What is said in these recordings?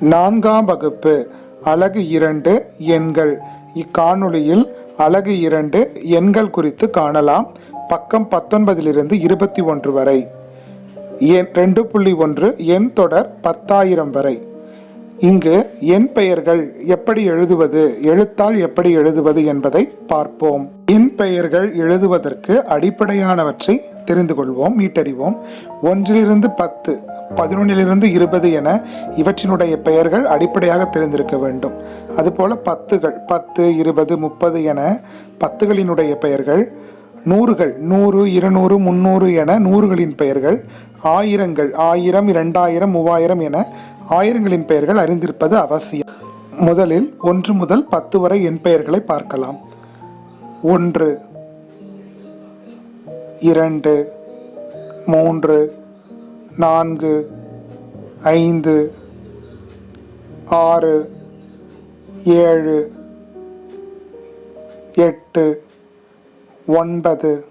நான்காம் வகுப்பு. அலகு இரண்டு எண்கள். இக்காணொளியில் அலகு இரண்டு எண்கள் குறித்து காணலாம். பக்கம் பத்தொன்பதிலிருந்து இருபத்தி ஒன்று வரை. எண் ரெண்டு புள்ளி ஒன்று எண் தொடர் பத்தாயிரம் வரை. இங்கு எண் பெயர்கள் எப்படி எழுதுவது எழுத்தால் எப்படி எழுதுவது என்பதை பார்ப்போம். எண் பெயர்கள் எழுதுவதற்கு அடிப்படையானவற்றை தெரிந்து கொள்வோம் மீட்டறிவோம். ஒன்றிலிருந்து பத்து பதினொன்னிலிருந்து இருபது என இவற்றினுடைய பெயர்கள் அடிப்படையாக தெரிந்திருக்க வேண்டும். அதுபோல பத்துகள் பத்து இருபது முப்பது என பத்துகளினுடைய பெயர்கள் நூறுகள் நூறு இருநூறு முந்நூறு என நூறுகளின் பெயர்கள் ஆயிரங்கள் ஆயிரம் இரண்டாயிரம் மூவாயிரம் என ஆயிரங்களின் பெயர்கள் அறிந்திருப்பது அவசியம். முதலில் ஒன்று முதல் பத்து வரை என் பெயர்களை பார்க்கலாம். ஒன்று இரண்டு மூன்று நான்கு ஐந்து ஆறு ஏழு எட்டு ஒன்பது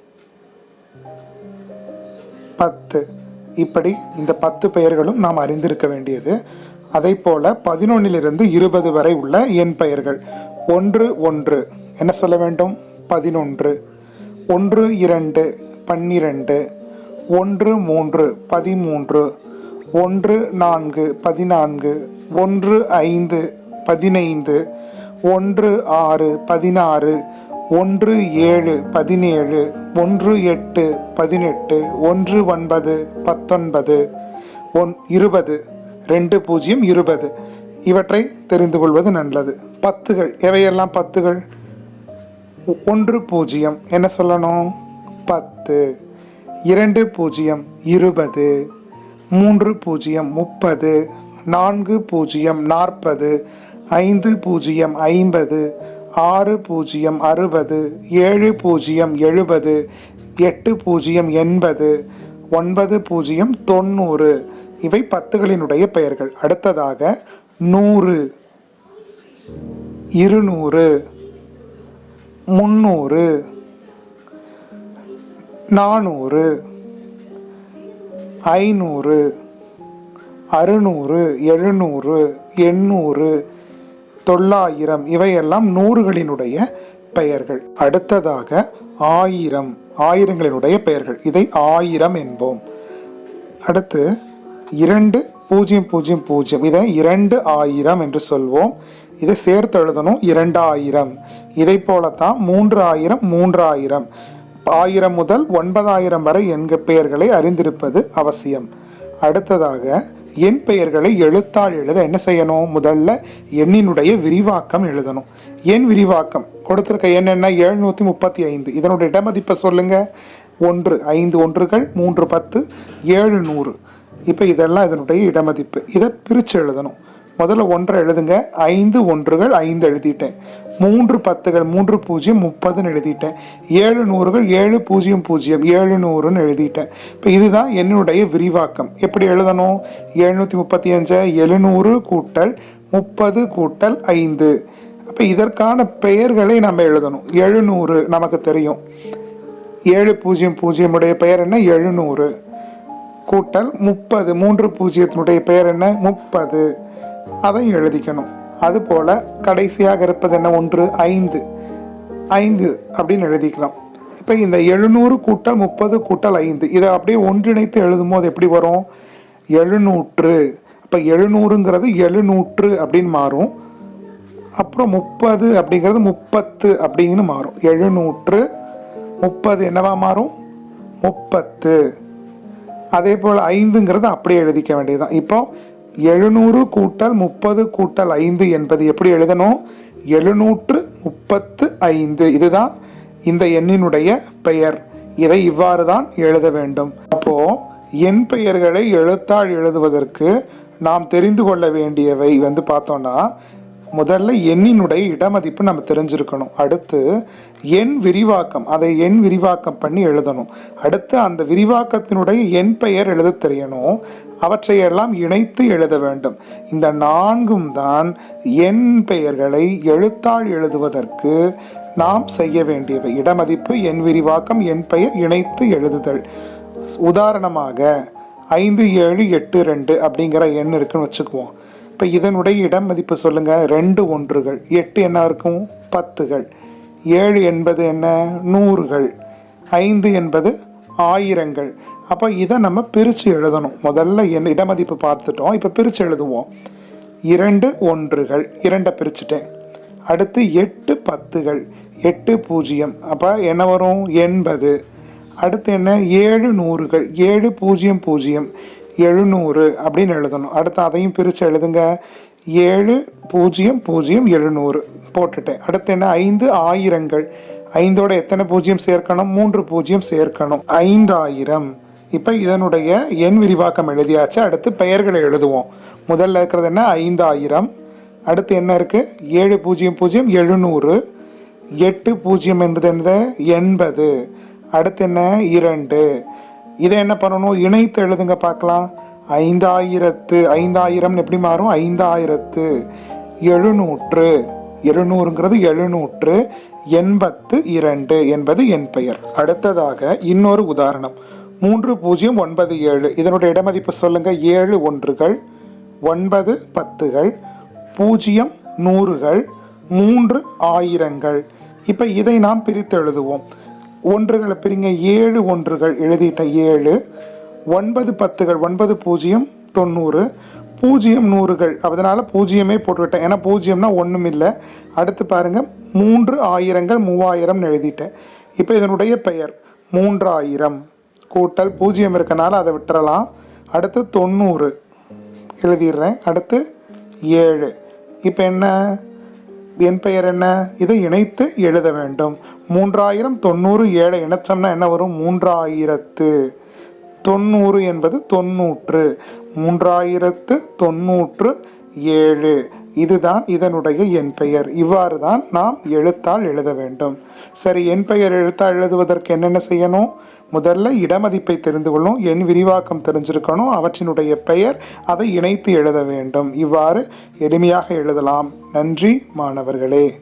பத்து. இப்படி இந்த பத்து பெயர்களும் நாம் அறிந்திருக்க வேண்டியது. அதை போல பதினொன்னிலிருந்து இருபது வரை உள்ள எண் பெயர்கள். ஒன்று ஒன்று. என்ன சொல்ல வேண்டும்? பதினொன்று. ஒன்று இரண்டு. பன்னிரண்டு. ஒன்று மூன்று பதிமூன்று ஒன்று நான்கு பதினான்கு ஒன்று ஐந்து பதினைந்து ஒன்று ஆறு பதினாறு ஒன்று ஏழு பதினேழு ஒன்று எட்டு பதினெட்டு ஒன்று ஒன்பது பத்தொன்பது ஒன் இருபது ரெண்டு பூஜ்ஜியம் இருபது. இவற்றை தெரிந்து கொள்வது நல்லது. பத்துகள் எவையெல்லாம் பத்துகள்? ஒன்று பூஜ்ஜியம். என்ன சொல்லணும்? பத்து. இரண்டு பூஜ்ஜியம் இருபது மூன்று பூஜ்ஜியம் முப்பது நான்கு பூஜ்ஜியம் நாற்பது ஐந்து பூஜ்ஜியம் ஐம்பது ஆறு பூஜ்ஜியம் அறுபது ஏழு பூஜ்ஜியம் எழுபது எட்டு பூஜ்ஜியம் எண்பது ஒன்பது பூஜ்ஜியம் தொண்ணூறு. இவை பத்துகளினுடைய பெயர்கள். அடுத்ததாக நூறு இருநூறு முந்நூறு நானூறு ஐநூறு அறுநூறு எழுநூறு எண்ணூறு தொள்ளாயிரம் இவையெல்லாம் நூறுகளினுடைய பெயர்கள். அடுத்ததாக ஆயிரம் ஆயிரங்களினுடைய பெயர்கள். இதை ஆயிரம் என்போம். அடுத்து இரண்டு பூஜ்ஜியம் பூஜ்ஜியம் பூஜ்ஜியம். இதை இரண்டு ஆயிரம் என்று சொல்வோம். இதை சேர்த்து எழுதணும் இரண்டாயிரம். இதை போலத்தான் மூன்று ஆயிரம் மூன்றாயிரம். ஆயிரம் முதல் ஒன்பதாயிரம் வரை என்க பெயர்களை அறிந்திருப்பது அவசியம். அடுத்ததாக எண் பெயர்களை எழுத்தால் எழுத என்ன செய்யணும்? முதல்ல எண்ணினுடைய விரிவாக்கம் எழுதணும். எண் விரிவாக்கம் கொடுத்துருக்க எண் என்ன? முப்பத்தி ஐந்து. இதனுடைய இடமதிப்பை சொல்லுங்கள் ஒன்று ஐந்து ஒன்றுகள் மூன்று பத்து ஏழு நூறு இப்போ இதெல்லாம் இதனுடைய இடமதிப்பு. இதை பிரித்து எழுதணும். முதல்ல ஒன்றை எழுதுங்க. ஐந்து ஒன்றுகள் ஐந்து எழுதிட்டேன். மூன்று பத்துகள் மூன்று பூஜ்ஜியம் முப்பதுன்னு எழுதிட்டேன். ஏழு நூறுகள் ஏழு பூஜ்ஜியம் பூஜ்ஜியம் ஏழு நூறுன்னு எழுதிட்டேன். இப்போ இதுதான் என்னுடைய விரிவாக்கம். எப்படி எழுதணும்? எழுநூற்றி முப்பத்தி அஞ்சு எழுநூறு கூட்டல் முப்பது கூட்டல் ஐந்து. அப்போ இதற்கான பெயர்களை நம்ம எழுதணும். எழுநூறு நமக்கு தெரியும். ஏழு பூஜ்ஜியம் பூஜ்ஜியமுடைய பெயர் என்ன? எழுநூறு கூட்டல் முப்பது. மூன்று பூஜ்ஜியத்தினுடைய பெயர் என்ன? முப்பது. அதை எழுதிக்கணும். அதுபோல் கடைசியாக இருப்பது என்ன? ஒன்று ஐந்து. ஐந்து அப்படின்னு எழுதிக்கலாம். இப்போ இந்த எழுநூறு கூட்டல் முப்பது கூட்டல் ஐந்து இதை அப்படியே ஒன்றிணைத்து எழுதும் போது எப்படி வரும்? எழுநூற்று. இப்போ எழுநூறுங்கிறது எழுநூற்று அப்படின்னு மாறும். அப்புறம் முப்பது அப்படிங்கிறது முப்பத்து அப்படின்னு மாறும். எழுநூற்று முப்பது என்னவா மாறும்? முப்பத்து. அதே போல் ஐந்துங்கிறது அப்படியே எழுதிக்க வேண்டியதுதான். இப்போ எழுநூறு கூட்டல் முப்பது கூட்டல் ஐந்து என்பது எப்படி எழுதணும்? எழுநூற்று முப்பத்து ஐந்து. இதுதான் இந்த எண்ணினுடைய பெயர். இதை இவ்வாறு தான் எழுத வேண்டும். அப்போ எண் பெயர்களை எழுத்தால் எழுதுவதற்கு நாம் தெரிந்து கொள்ள வேண்டியவை வந்து பார்த்தோம்னா முதல்ல எண்ணினுடைய இடமதிப்பு நம்ம தெரிஞ்சிருக்கணும். அடுத்து எண் விரிவாக்கம். அதை எண் விரிவாக்கம் பண்ணி எழுதணும். அடுத்து அந்த விரிவாக்கத்தினுடைய எண் பெயர் எழுத தெரியணும். அவற்றையெல்லாம் இணைத்து எழுத வேண்டும். இந்த நான்கும் தான் எண் பெயர்களை எழுத்தால் எழுதுவதற்கு நாம் செய்ய வேண்டியவை. இடமதிப்பு எண் விரிவாக்கம் எண் பெயர் இணைத்து எழுதுதல். உதாரணமாக ஐந்து ஏழு எட்டு ரெண்டு அப்படிங்கிற எண் இருக்குன்னு வச்சுக்குவோம். இப்போ இதனுடைய இடம் மதிப்பு சொல்லுங்கள் ரெண்டு ஒன்றுகள். எட்டு என்ன இருக்கும்? பத்துகள். ஏழு என்பது என்ன? நூறுகள். ஐந்து என்பது ஆயிரங்கள். அப்போ இதை நம்ம பிரித்து எழுதணும். முதல்ல என் இடமதிப்பு பார்த்துட்டோம். இப்போ பிரித்து எழுதுவோம். இரண்டு ஒன்றுகள். இரண்டை பிரிச்சுட்டேன். அடுத்து எட்டு பத்துகள். எட்டு பூஜ்ஜியம். அப்போ என்ன வரும்? எண்பது. அடுத்து என்ன? ஏழு நூறுகள். ஏழு பூஜ்ஜியம் பூஜ்ஜியம். எழுநூறு அப்படின்னு எழுதணும். அடுத்து அதையும் பிரித்து எழுதுங்க. ஏழு பூஜ்ஜியம் பூஜ்ஜியம் எழுநூறு போட்டுட்டேன் அடுத்து என்ன? ஐந்து ஆயிரங்கள். ஐந்தோட எத்தனை பூஜ்ஜியம் சேர்க்கணும்? மூன்று பூஜ்ஜியம் சேர்க்கணும். ஐந்தாயிரம். இப்போ இதனுடைய எண் விரிவாக்கம் எழுதியாச்சு. அடுத்து பெயர்களை எழுதுவோம். முதல்ல இருக்கிறது என்ன? ஐந்தாயிரம். அடுத்து என்ன இருக்குது ஏழு பூஜ்ஜியம் பூஜ்ஜியம் எழுநூறு. எட்டு பூஜ்ஜியம் என்பது என்னது? எண்பது. அடுத்து என்ன? இரண்டு. இதை என்ன பண்ணணும்? இணைத்து எழுதுங்க பார்க்கலாம். ஐந்தாயிரத்து ஐந்தாயிரம் எப்படி மாறும்? ஐந்தாயிரத்து எழுநூற்று. எழுநூறுங்கிறது எழுநூற்று எண்பத்து இரண்டு என்பது என் பெயர். அடுத்ததாக இன்னொரு உதாரணம். மூன்று பூஜ்ஜியம் ஒன்பது ஏழு. இதனுடைய இடமதிப்பு சொல்லுங்க. ஏழு ஒன்றுகள் ஒன்பது பத்துகள் பூஜ்ஜியம் நூறுகள் மூன்று ஆயிரங்கள். இப்போ இதை நாம் பிரித்து எழுதுவோம். ஒன்றுகளை பிரிங்க. ஏழு ஒன்றுகள் எழுதிட்ட ஏழு. ஒன்பது பத்துகள் ஒன்பது பூஜ்ஜியம் தொண்ணூறு. பூஜ்ஜியம் நூறுகள். அதனால் பூஜ்ஜியமே போட்டுவிட்டேன். ஏன்னா பூஜ்ஜியம்னா ஒன்றும் இல்லை. அடுத்து பாருங்கள் மூன்று ஆயிரங்கள் மூவாயிரம்னு எழுதிட்டேன். இப்போ இதனுடைய பெயர். மூன்றாயிரம். கூட்டல் பூஜ்ஜியம் இருக்கனால அதை விட்டுறலாம். அடுத்து தொண்ணூறு எழுதிடுறேன். அடுத்து ஏழு. இப்போ என்ன? என் பெயர் என்ன? இதை இணைத்து எழுத வேண்டும். மூன்றாயிரம் தொண்ணூறு ஏழை இணைச்சோம்னா என்ன வரும்? மூன்றாயிரத்து தொண்ணூறு என்பது தொண்ணூற்று மூன்றாயிரத்து தொண்ணூற்று ஏழு. இதுதான் இதனுடைய என் பெயர். இவ்வாறு தான் நாம் எழுத்தால் எழுத வேண்டும். சரி என் பெயர் எழுத்தால் எழுதுவதற்கு என்னென்ன செய்யணும்? முதல்ல இடமதிப்பை தெரிந்து கொள்ளும் என் விரிவாக்கம் தெரிஞ்சிருக்கணும் அவற்றினுடைய பெயர் அதை இணைத்து எழுத வேண்டும். இவ்வாறு எளிமையாக எழுதலாம். நன்றி மாணவர்களே.